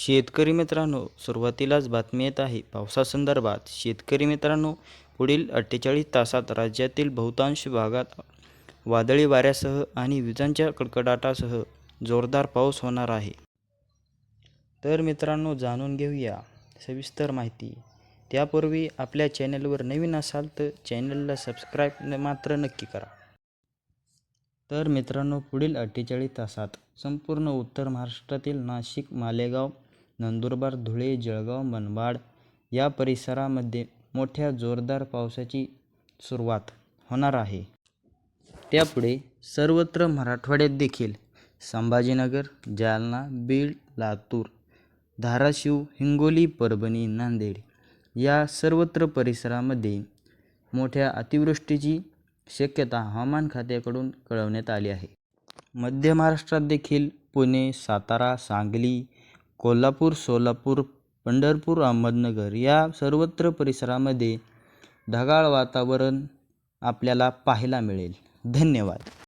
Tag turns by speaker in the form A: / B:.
A: शेतकरी मित्रांनो सुरुवातीलाच बातमी येत आहे. पावसासंदर्भात शेतकरी मित्रांनो पुढील अठ्ठेचाळीस तासात राज्यातील बहुतांश भागात वादळी वाऱ्यासह आणि विजांच्या कडकडाटासह जोरदार पाऊस होणार आहे. तर मित्रांनो जाणून घेऊया सविस्तर माहिती. त्यापूर्वी आपल्या चॅनलवर नवीन असाल तर चॅनलला सबस्क्राईब मात्र नक्की करा. तर मित्रांनो पुढील अठ्ठेचाळीस तासात संपूर्ण उत्तर महाराष्ट्रातील नाशिक मालेगाव नंदुरबार धुळे जळगाव मनमाड या परिसरामध्ये मोठ्या जोरदार पावसाची सुरुवात होणार आहे. त्यापुढे सर्वत्र मराठवाड्यात देखील संभाजीनगर जालना बीड लातूर धाराशिव हिंगोली परभणी नांदेड या सर्वत्र परिसरामध्ये मोठ्या अतिवृष्टीची शक्यता हवामान खात्याकडून कळवण्यात आली आहे. मध्य महाराष्ट्रात देखील पुणे सातारा सांगली कोल्हापूर सोलापूर पंढरपूर अहमदनगर या सर्वत्र परिसरामध्ये ढगाळ वातावरण आपल्याला पाहायला मिळेल. धन्यवाद.